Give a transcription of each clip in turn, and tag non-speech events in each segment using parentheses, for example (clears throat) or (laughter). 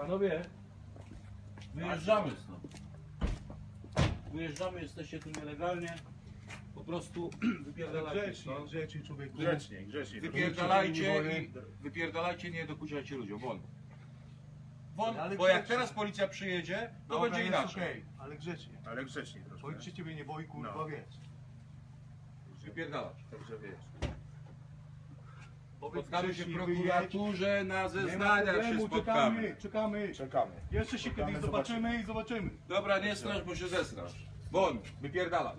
Panowie, wyjeżdżamy stąd. Wyjeżdżamy, jesteście tu nielegalnie. Po prostu (clears throat) wypierdalajcie Grzecznie, stąd. grzecznie człowieku. Grzecznie, grzecznie. Wypierdalajcie i wypierdalajcie, nie dokuczajcie ludziom. Won. Won, Ale bo jak grzecznie. teraz policja przyjedzie, to Dobra, będzie jest inaczej. okej, ale grzecznie. Ale grzecznie troszkę. Bo nikt się ciebie nie boi, kurwa, No. wiesz. Wypierdalać. Także wiesz. Spotkamy się w prokuraturze, na zeznaniach się spotkamy. czekamy, czekamy. Czekamy. Jeszcze się Czekamy, kiedyś zobaczymy i zobaczymy. Dobra, nie strasz, bo się zesrasz. Won, wypierdalać.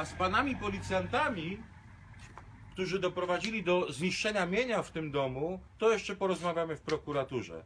A z panami policjantami, którzy doprowadzili do zniszczenia mienia w tym domu, to jeszcze porozmawiamy w prokuraturze.